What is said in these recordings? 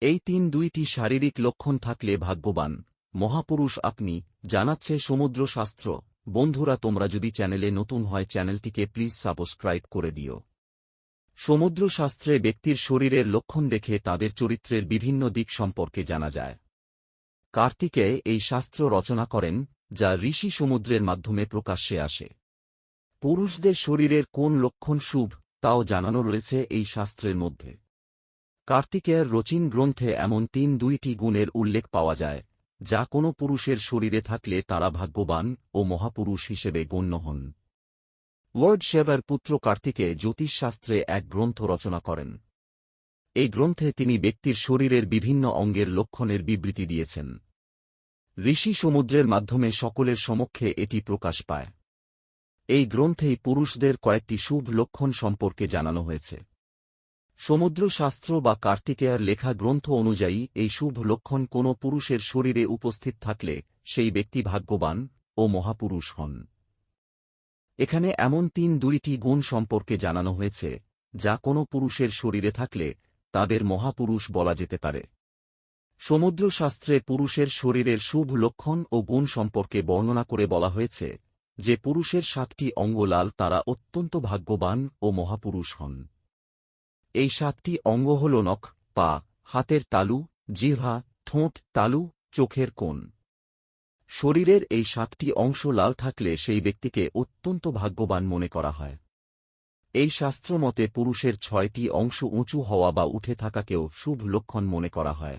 এই তিন দুইটি শারীরিক লক্ষণ থাকলে ভাগ্যবান। মহাপুরুষ আপনি, জানাচ্ছে সমুদ্র শাস্ত্র। বন্ধুরা, তোমরা যদি চ্যানেলে নতুন হয় চ্যানেলটিকে প্লিজ সাবস্ক্রাইব করে দিও। সমুদ্র শাস্ত্রে ব্যক্তির শরীরের লক্ষণ দেখে তাদের চরিত্রের বিভিন্ন দিক সম্পর্কে জানা যায়। কার্তিকে এই শাস্ত্র রচনা করেন, যা ঋষি সমুদ্রের মাধ্যমে প্রকাশ্যে আসে। পুরুষদের শরীরের কোন লক্ষণ শুভ, তাও জানানো রয়েছে এই শাস্ত্রের মধ্যে। কার্তিকেয়ের রচিন গ্রন্থে এমন তিন দুইটি গুণের উল্লেখ পাওয়া যায়, যা কোনো পুরুষের শরীরে থাকলে তারা ভাগ্যবান ও মহাপুরুষ হিসেবে গণ্য হন। ওয়ার্ড শেভার পুত্র কার্তিকে জ্যোতিষশাস্ত্রে এক গ্রন্থ রচনা করেন। এই গ্রন্থে তিনি ব্যক্তির শরীরের বিভিন্ন অঙ্গের লক্ষণের বিবৃতি দিয়েছেন। ঋষি সমুদ্রের মাধ্যমে সকলের সমক্ষে এটি প্রকাশ পায়। এই গ্রন্থেই পুরুষদের কয়েকটি শুভ লক্ষণ সম্পর্কে জানানো হয়েছে। সমুদ্র শাস্ত্র বা কার্তিকেয়ার লেখা গ্রন্থ অনুযায়ী, এই শুভ লক্ষণ কোনো পুরুষের শরীরে উপস্থিত থাকলে, সেই ব্যক্তি ভাগ্যবান ও মহাপুরুষ হন। এখানে এমন তিন দুইটি গুণ সম্পর্কে জানানো হয়েছে, যা কোনো পুরুষের শরীরে থাকলে, তাদের মহাপুরুষ বলা যেতে পারে। সমুদ্র শাস্ত্রে পুরুষের শরীরের শুভ লক্ষণ ও গুণ সম্পর্কে বর্ণনা করে বলা হয়েছে, যে পুরুষের সাতটি অঙ্গ লাল তারা অত্যন্ত ভাগ্যবান ও মহাপুরুষ হন। এই সাতটি অঙ্গ হল নখ, পা, হাতের তালু, জিহ্বা, ঠোঁট, তালু, চোখের কোণ। শরীরের এই সাতটি অংশ লাল থাকলে সেই ব্যক্তিকে অত্যন্ত ভাগ্যবান মনে করা হয়। এই শাস্ত্র মতে পুরুষের ছয়টি অংশ উঁচু হওয়া বা উঠে থাকাকেও শুভ লক্ষণ মনে করা হয়।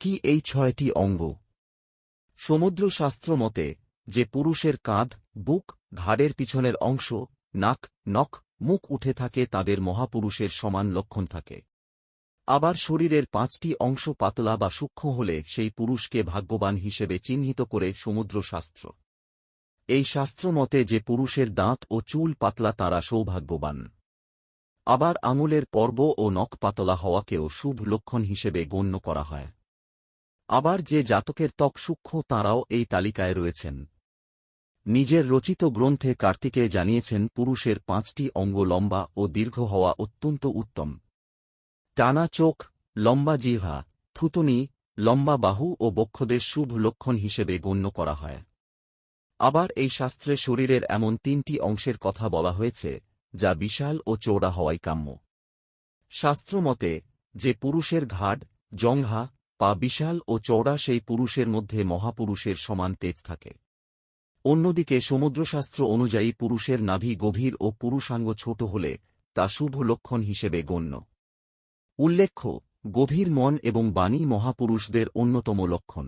কি এই ছয়টি অঙ্গ? সমুদ্র শাস্ত্র মতে, যে পুরুষের কাঁধ, বুক, ঘাড়ের পিছনের অংশ, নাক, নখ মুখ উঠে থাকে তাদের মহাপুরুষের সমান লক্ষণ থাকে। আবার শরীরের পাঁচটি অংশ পাতলা বা সূক্ষ্ম হলে সেই পুরুষকে ভাগ্যবান হিসেবে চিহ্নিত করে সমুদ্র শাস্ত্র এই শাস্ত্র মতে যে পুরুষের দাঁত ও চুল পাতলা তারা সৌভাগ্যবান। আবার আঙুলের পর্ব ও নখ পাতলা হওয়াকেও শুভ লক্ষণ হিসেবে গণ্য করা হয়। আবার যে জাতকের ত্বক সূক্ষ্ম তাঁরাও এই তালিকায় রয়েছেন। নিজের রচিত গ্রন্থে কার্তিকে জানিয়েছেন, পুরুষের পাঁচটি অঙ্গ লম্বা ও দীর্ঘ হওয়া অত্যন্ত উত্তম। টানা চোখ, লম্বা জিহ্বা, থুতনি, লম্বা বাহু ও বক্ষদের শুভ লক্ষণ হিসেবে গণ্য করা হয়। আবার এই শাস্ত্রে শরীরের এমন তিনটি অংশের কথা বলা হয়েছে, যা বিশাল ও চৌড়া হওয়াই কাম্য। শাস্ত্র মতে, যে পুরুষের ঘাড় জংঘা, পা বিশাল ও চৌড়া সেই পুরুষের মধ্যে মহাপুরুষের সমান তেজ থাকে। অন্যদিকে সমুদ্রশাস্ত্র অনুযায়ী পুরুষের নাভি গভীর ও পুরুষাঙ্গ ছোট হলে তা শুভ লক্ষণ হিসেবে গণ্য। উল্লেখ্য, গভীর মন এবং বাণী মহাপুরুষদের অন্যতম লক্ষণ।